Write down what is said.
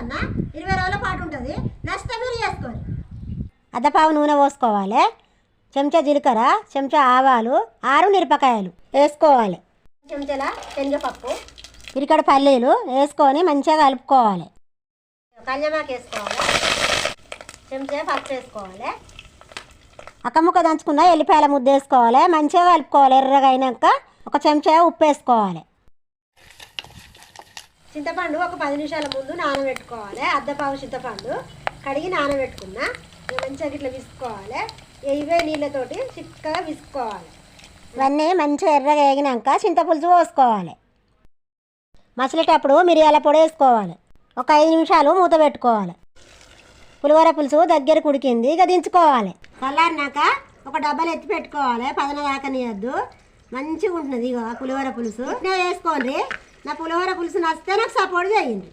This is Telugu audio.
అన్న ఇరవై రోజుల పాటు ఉంటుంది. నచ్చితే మీరు చేసుకోండి. అద్దపావు నూనె పోసుకోవాలి. చెంచా జీలకర్ర చెంచా ఆవాలు ఆరు మిరపకాయలు వేసుకోవాలి. చెంచాల? శనగపప్పు. ఇరికడ పల్లీలు వేసుకొని మంచిగా కలుపుకోవాలి. కళ్యమాకు వేసుకోవాలి. చెంచా పప్పు వేసుకోవాలి. అక్కముక్క దంచుకున్న ఎల్లిపాయల ముద్ద వేసుకోవాలి. మంచిగా కలుపుకోవాలి. ఎర్రగా అయినాక ఒక చెంచా ఉప్పు వేసుకోవాలి. చింతపండు ఒక పది నిమిషాల ముందు నానబెట్టుకోవాలి. అద్దపావు చింతపండు కడిగి నానబెట్టుకున్నా. మంచిగా ఇట్లా విసుకోవాలి ఇవే నీళ్ళతోటి చిక్కగా విసుకోవాలి ఇవన్నీ మంచిగా ఎర్రగా వేగినాక చింతపులుసు పోసుకోవాలి. మసిలేటప్పుడు మిరియాల పొడి వేసుకోవాలి. ఒక ఐదు నిమిషాలు మూత పెట్టుకోవాలి. పులిహోర పులుసు దగ్గర కుడికింది. ఇక దించుకోవాలి. చల్లారినాక ఒక డబ్బాలు ఎత్తి పెట్టుకోవాలి. పదన దాకనియద్దు. మంచిగా ఉంటుంది ఇక పులిహోర పులుసు. నేను వేసుకోండి. నా పులిహోర పులుసు నచ్చితే నాకు సపోర్ట్ చేయండి.